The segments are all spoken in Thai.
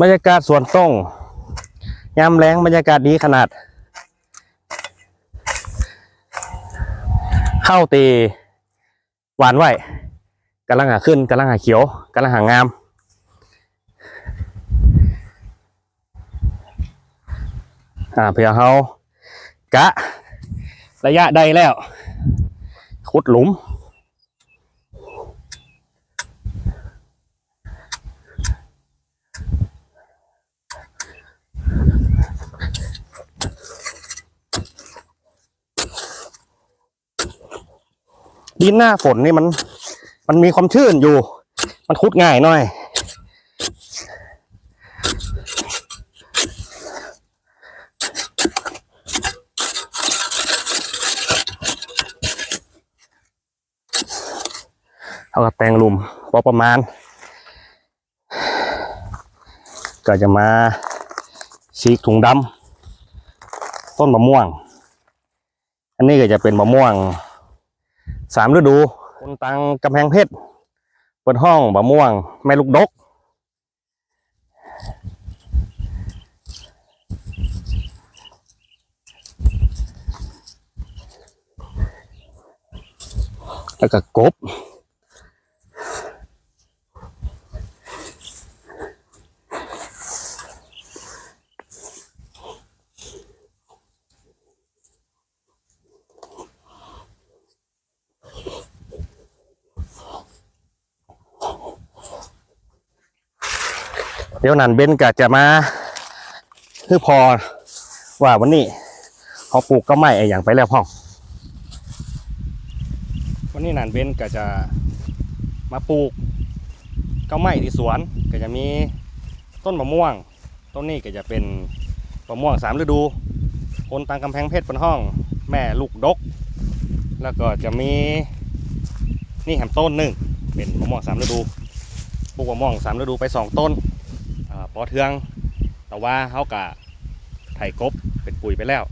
บรรยากาศสวนส่งยามแรงบรรยากาศดีขนาด เข้าตีหวานไหวกำลังหาขึ้นกำลังหาเขียวกำลังหางาม อ่าเพื่อเขากะ ระยะใดแล้วขุดหลุม ดินหน้าฝนนี่มัน มันมีความชื้นอยู่ มันคุดง่ายหน่อย เอากระแตงลุมพอประมาณ ก็จะมาฉีกถุงดำต้นมะม่วง อันนี้ก็จะเป็นมะม่วง สามฤดู คนตังกำแพงเพชร เปิดห้องบะม่วง แม่ลูกดก แล้วก็กบ ดี๋ยวนันเบนก็จะมาคือพอว่าวันนี้เขาปลูกก็ไม่ไออย่างไปแล้วพ่องวันนี้นันเบนก็จะมาปลูกก้าไม้ที่สวนก็จะมีต้นมะม่วง ต้นนี้ก็จะเป็นมะม่วงสามฤดู คนตังกำแพงเพชรบนห้อง แม่ลูกดก แล้วก็จะมีนี่แหมต้นหนึ่งเป็นมะม่วงสามฤดูปลูกมะม่วงสามฤดูไปสองต้น ปอเทือง แต่ว่าเขากะไถกบเป็นปุ๋ยไปแล้ว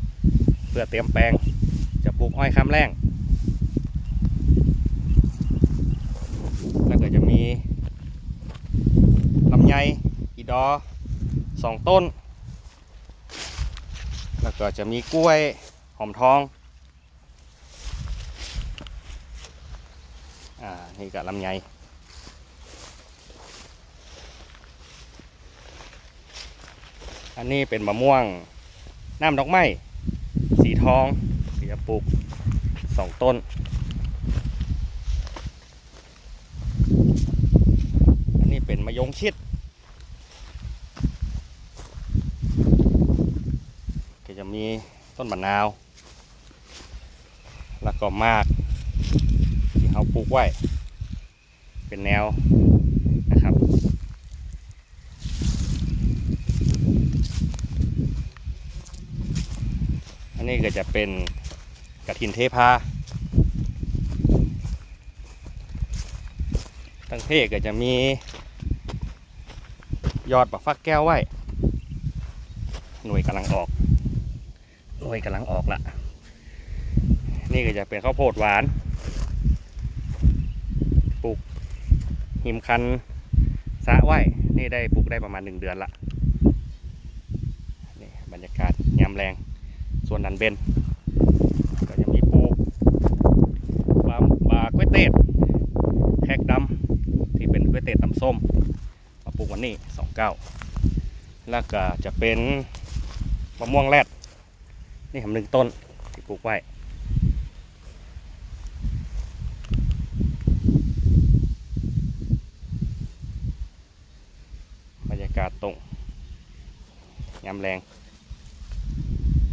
เพื่อเตรียมแปลงจะปลูกอ้อยข้ามแรงแล้วก็จะมีลำไยอีดอสองต้น แล้วก็จะมีกล้วยหอมทองอ่านี่ก็ลำไย อันนี้เป็นมะม่วงน้ำดอกไม้สีทองที่จะปลูกสองต้น อันนี้เป็นมะยงชิดก็จะมีต้นมะนาว แล้วก็มากที่เขาปลูกไว้ เป็นแนวนะครับ นนี้ก็จะเป็นกระถินเทพาตั้งเพก็จะมี ยอดบักฟักแก้วไว้ หน่วยกำลังออก หน่วยกำลังออกละนี่ก็จะเป็นข้าวโพดหวาน ปลูกหิมคันสะไว้ นี่ได้ปลูกได้ประมาณหนึ่งเดือนละนี่บรรยากาศยามแรง ส่วนนันเบน ก็จะมีปลูกบาบากล้วยเตดแขกดำที่เป็นกล้วยเตดตำส้ม มาปลูกวันนี้สองเก้าแล้วก็จะเป็นมะม่วงแรด นี่ทำหนึ่งต้นที่ปลูกไว้บรรยากาศตรงยามแรง